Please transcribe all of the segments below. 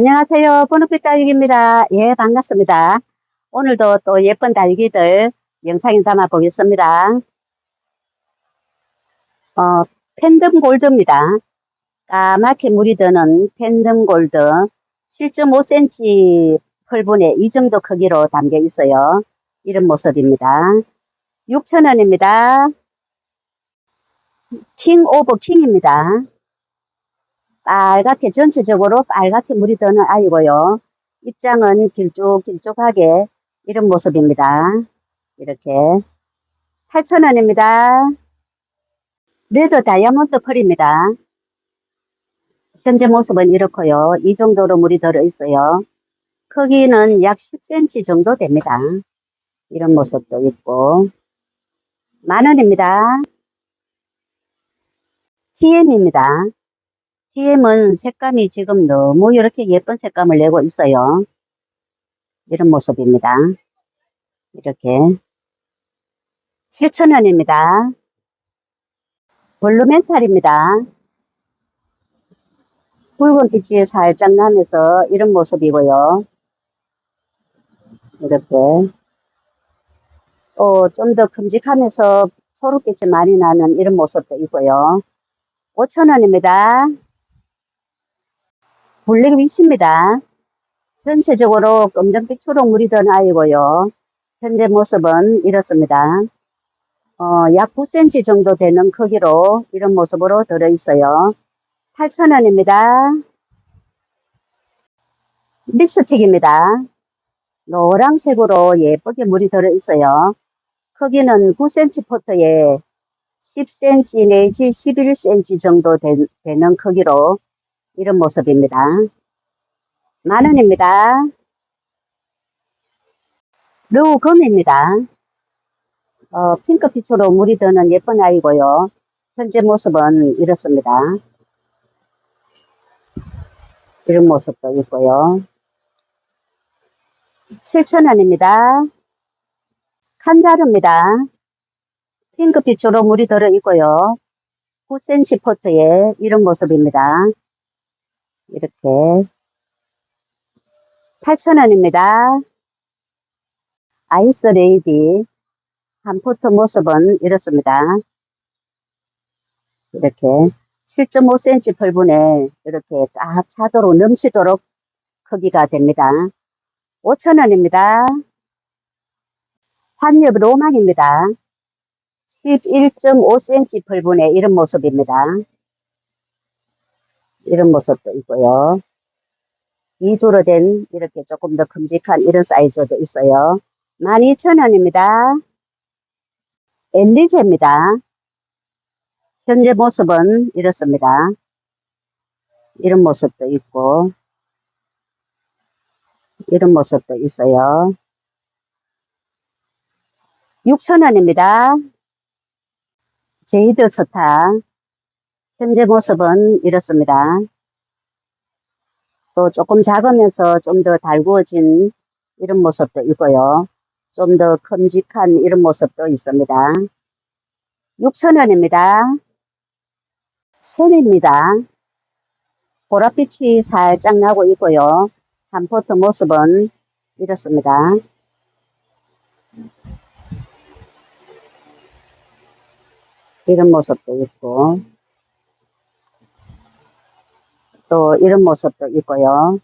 안녕하세요. 번호빛 다육입니다. 예, 반갑습니다. 오늘도 또 예쁜 다육이들 영상에 담아 보겠습니다. 어, 팬덤 골드입니다. 까맣게 물이 드는 팬덤 골드 7.5cm 펄분에 이 정도 크기로 담겨 있어요. 이런 모습입니다. 6,000원입니다. 킹 오브 킹입니다. 빨갛게 전체적으로 빨갛게 물이 드는 아이고요. 입장은 길쭉길쭉하게 이런 모습입니다. 이렇게 8,000원입니다. 레드 다이아몬드 펄입니다. 현재 모습은 이렇고요. 이 정도로 물이 들어 있어요. 크기는 약 10cm 정도 됩니다. 이런 모습도 있고 만원입니다. TM입니다. TM은 색감이 지금 너무 이렇게 예쁜 색감을 내고 있어요. 이런 모습입니다. 이렇게 7,000원입니다. 볼루멘탈입니다. 붉은 빛이 살짝 나면서 이런 모습이고요. 이렇게 또 좀 더 큼직하면서 초록빛이 많이 나는 이런 모습도 있고요. 5,000원입니다. 블랙 위치입니다. 전체적으로 검정빛으로 물이 든 아이고요. 현재 모습은 이렇습니다. 어, 약 9cm 정도 되는 크기로 이런 모습으로 들어있어요. 8,000원입니다. 립스틱입니다. 노란색으로 예쁘게 물이 들어있어요. 크기는 9cm 포트에 10cm 내지 11cm 정도 되, 되는 크기로 이런 모습입니다. 만원입니다. 루금입니다. 어, 핑크빛으로 물이 드는 예쁜 아이고요. 현재 모습은 이렇습니다. 이런 모습도 있고요. 7,000원입니다. 칸자루입니다. 핑크빛으로 물이 들어 있고요. 9cm 포트에 이런 모습입니다. 이렇게 8,000원입니다. 아이스 레이디 한 포트 모습은 이렇습니다. 이렇게 7.5cm 펄분에 이렇게 딱 차도록 넘치도록 크기가 됩니다. 5,000원입니다. 환엽 로망입니다. 11.5cm 펄분의 이런 모습입니다. 이런 모습도 있고요. 이두로 된 이렇게 조금 더 큼직한 이런 사이즈도 있어요. 12,000원입니다. 엘리제입니다. 현재 모습은 이렇습니다. 이런 모습도 있고 이런 모습도 있어요. 6,000원입니다. 제이드 스타 현재 모습은 이렇습니다. 또 조금 작으면서 좀 더 달구어진 이런 모습도 있고요. 좀 더 큼직한 이런 모습도 있습니다. 6,000원입니다. 샘입니다. 보랏빛이 살짝 나고 있고요. 한 포트 모습은 이렇습니다. 이런 모습도 있고 또 이런 모습도 있고요.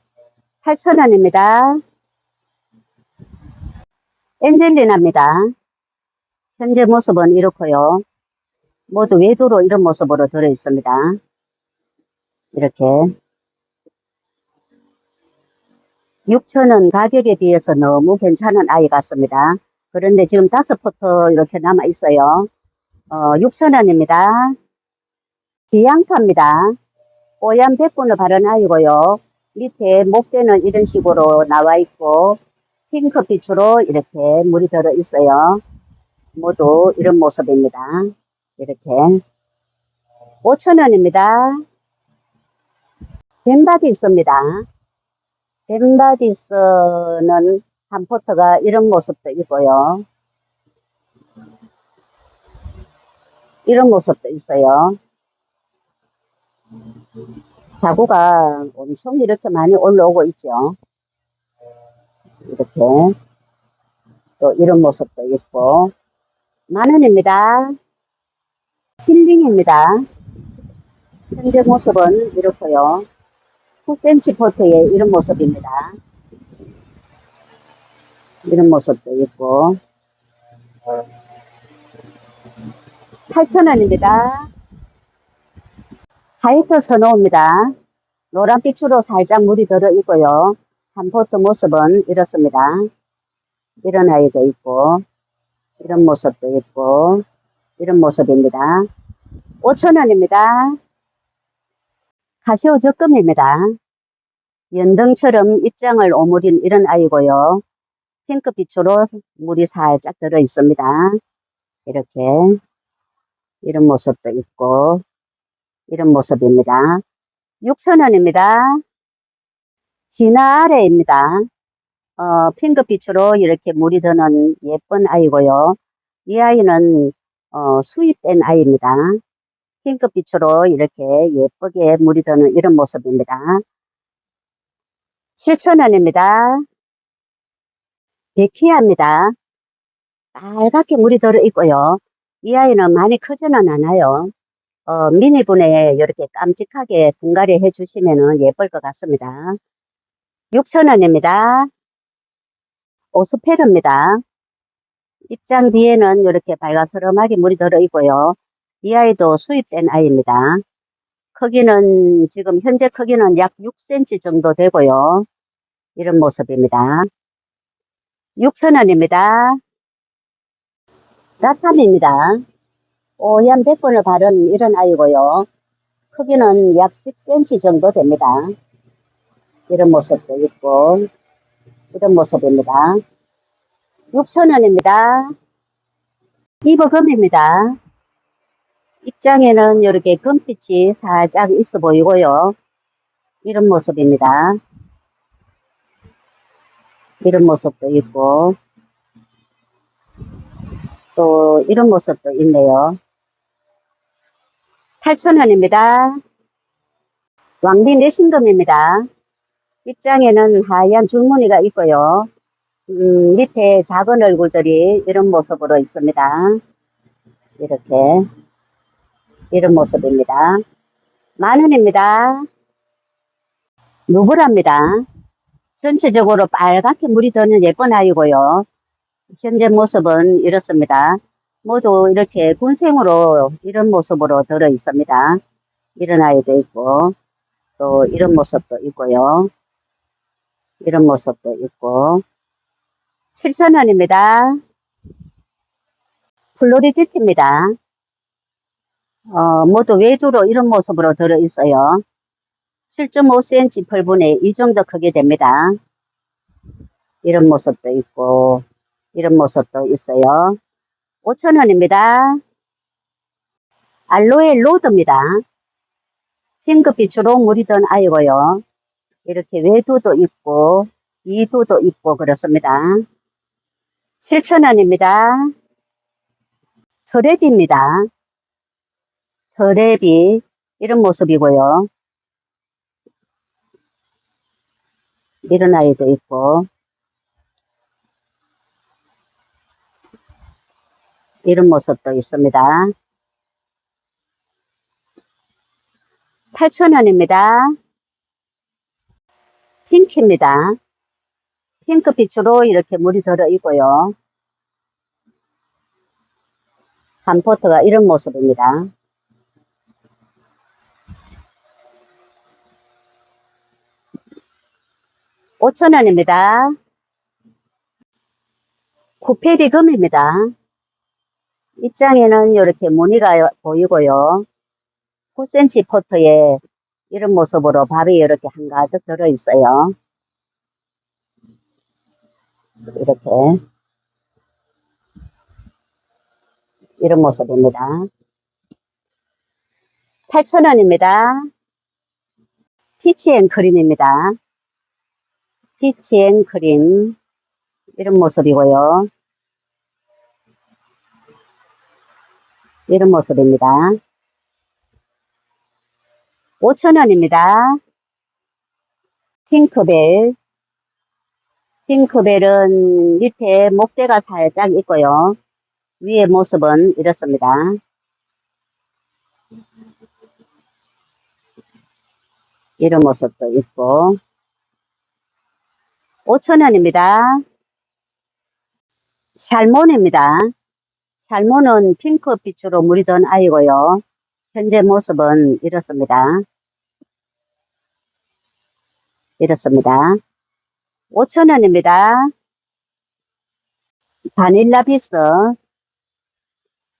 8,000원입니다. 엔젤리나입니다. 현재 모습은 이렇고요. 모두 외도로 이런 모습으로 들어 있습니다. 이렇게 6,000원 가격에 비해서 너무 괜찮은 아이 같습니다. 그런데 지금 다섯 포트 이렇게 남아 있어요. 어, 6,000원입니다. 비앙카입니다. 뽀얀 백분을 바른 아이고요. 밑에 목대는 이런 식으로 나와 있고 핑크빛으로 이렇게 물이 들어 있어요. 모두 이런 모습입니다. 이렇게 5,000원입니다. 벤바디 있습니다. 벤바디스는 한 포트가 이런 모습도 있고요. 이런 모습도 있어요. 자구가 엄청 이렇게 많이 올라오고 있죠. 이렇게. 또 이런 모습도 있고. 만 원입니다. 힐링입니다. 현재 모습은 이렇고요. 9cm 포트의 이런 모습입니다. 이런 모습도 있고. 8,000원입니다. 하이터 선호입니다. 노란빛으로 살짝 물이 들어 있고요. 한 포트 모습은 이렇습니다. 이런 아이도 있고, 이런 모습도 있고, 이런 모습입니다. 5,000원입니다. 가시오 적금입니다. 연등처럼 입장을 오므린 이런 아이고요. 핑크빛으로 물이 살짝 들어 있습니다. 이렇게 이런 모습도 있고 이런 모습입니다. 6,000원입니다. 기나 아래입니다. 어, 핑크빛으로 이렇게 물이 드는 예쁜 아이고요. 이 아이는 어, 수입된 아이입니다. 핑크빛으로 이렇게 예쁘게 물이 드는 이런 모습입니다. 7,000원입니다. 베키아입니다. 빨갛게 물이 들어 있고요. 이 아이는 많이 크지는 않아요. 어, 미니분에 이렇게 깜찍하게 분갈이 해주시면 예쁠 것 같습니다. 6,000원입니다. 오스페르입니다. 입장 뒤에는 이렇게 빨가스름하게 물이 들어 있고요. 이 아이도 수입된 아이입니다. 크기는 지금 현재 크기는 약 6cm 정도 되고요. 이런 모습입니다. 6,000원입니다. 라탐입니다. 오얀 백번을 바른 이런 아이고요. 크기는 약 10cm 정도 됩니다. 이런 모습도 있고 이런 모습입니다. 6,000원입니다. 이버금입니다. 입장에는 이렇게 금빛이 살짝 있어 보이고요. 이런 모습입니다. 이런 모습도 있고 또 이런 모습도 있네요. 8,000원입니다. 왕비 내신금입니다. 입장에는 하얀 줄무늬가 있고요. 음, 밑에 작은 얼굴들이 이런 모습으로 있습니다. 이렇게 이런 모습입니다. 만원입니다. 누브랍니다. 전체적으로 빨갛게 물이 드는 예쁜 아이고요. 현재 모습은 이렇습니다. 모두 이렇게 군생으로 이런 모습으로 들어 있습니다. 이런 아이도 있고 또 이런 모습도 있고요. 이런 모습도 있고 7,000원입니다. 플로리디티입니다. 어, 모두 외두로 이런 모습으로 들어 있어요. 7.5cm 펄분에 이 정도 크게 됩니다. 이런 모습도 있고 이런 모습도 있어요. 5,000원입니다. 알로에 로드입니다. 핑크빛으로 든 아이고요. 이렇게 외두도 있고 이두도 있고 그렇습니다. 7,000원입니다. 트랩입니다. 트랩이 이런 모습이고요. 이런 아이도 있고 이런 모습도 있습니다. 8,000원입니다. 핑크입니다. 핑크빛으로 이렇게 물이 들어 있고요. 한 포트가 이런 모습입니다. 오천원입니다 쿠페리금입니다. 입장에는 이렇게 무늬가 보이고요. 9cm 포트에 이런 모습으로 밥이 이렇게 한가득 들어 있어요. 이렇게 이런 모습입니다. 8,000원입니다. 피치앤 크림입니다. 피치앤 크림 이런 모습이고요. 이런 모습입니다. 5,000원입니다. 핑크벨. 핑크벨은 밑에 목대가 살짝 있고요. 위의 모습은 이렇습니다. 이런 모습도 있고. 5,000원입니다. 샬몬입니다. 샬몬은 핑크빛으로 물이 든 아이고요. 현재 모습은 이렇습니다. 이렇습니다. 5,000원입니다. 바닐라 비스.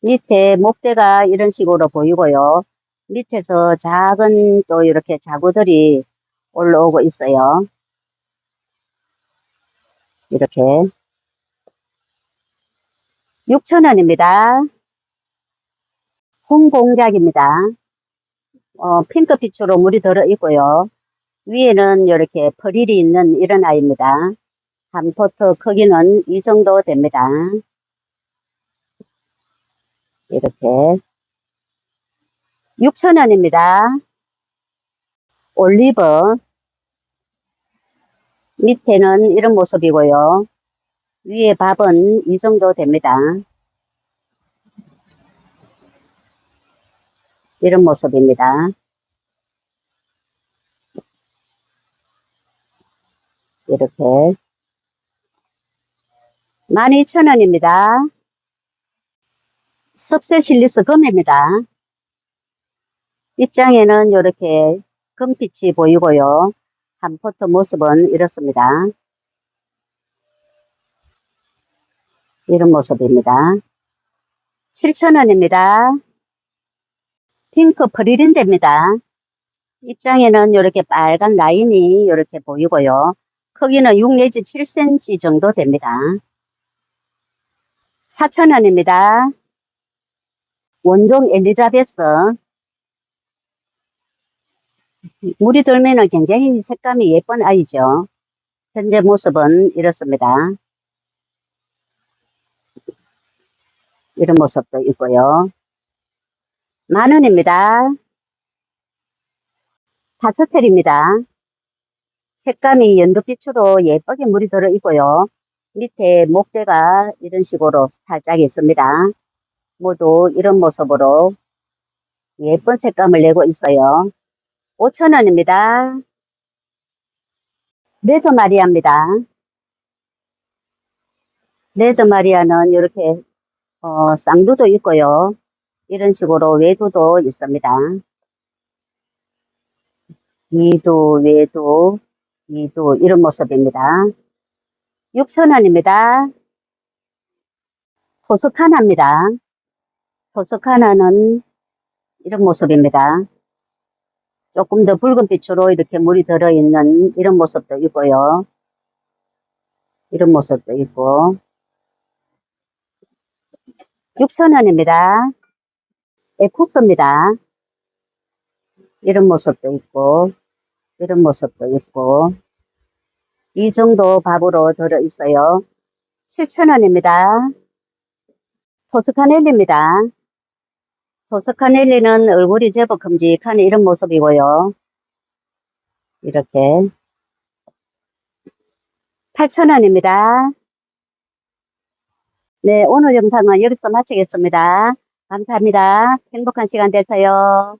밑에 목대가 이런 식으로 보이고요. 밑에서 작은 또 이렇게 자구들이 올라오고 있어요. 이렇게. 6,000원입니다. 홍공작입니다. 어, 핑크빛으로 물이 들어 있고요. 위에는 이렇게 퍼릴이 있는 이런 아이입니다. 한 포트 크기는 이 정도 됩니다. 이렇게 6,000원입니다. 올리브 밑에는 이런 모습이고요. 위에 밥은 이 정도 됩니다. 이런 모습입니다. 이렇게 12,000원입니다. 석쇠 실리스 금입니다. 입장에는 이렇게 금빛이 보이고요. 한 포트 모습은 이렇습니다. 이런 모습입니다. 7,000원입니다. 핑크 프리린제입니다. 입장에는 이렇게 빨간 라인이 이렇게 보이고요. 크기는 6 내지 7cm 정도 됩니다. 4,000원입니다. 원종 엘리자베스. 물이 들면 굉장히 색감이 예쁜 아이죠. 현재 모습은 이렇습니다. 이런 모습도 있고요. 만 원입니다. 다처텔입니다. 색감이 연두빛으로 예쁘게 물이 들어 있고요. 밑에 목대가 이런 식으로 살짝 있습니다. 모두 이런 모습으로 예쁜 색감을 내고 있어요. 5,000원입니다. 레드 마리아입니다. 레드 마리아는 이렇게 어, 쌍두도 있고요. 이런 식으로 외두도 있습니다. 이두, 외두, 이두 이런 모습입니다. 6,000원입니다. 토스카나입니다. 토스카나는 이런 모습입니다. 조금 더 붉은 빛으로 이렇게 물이 들어있는 이런 모습도 있고요. 이런 모습도 있고 6,000원입니다. 에쿠스입니다. 이런 모습도 있고 이런 모습도 있고 이 정도 밥으로 들어있어요. 7,000원입니다. 토스카넬리입니다. 토스카넬리는 얼굴이 제법 큼직한 이런 모습이고요. 이렇게 8,000원입니다. 네, 오늘 영상은 여기서 마치겠습니다. 감사합니다. 행복한 시간 되세요.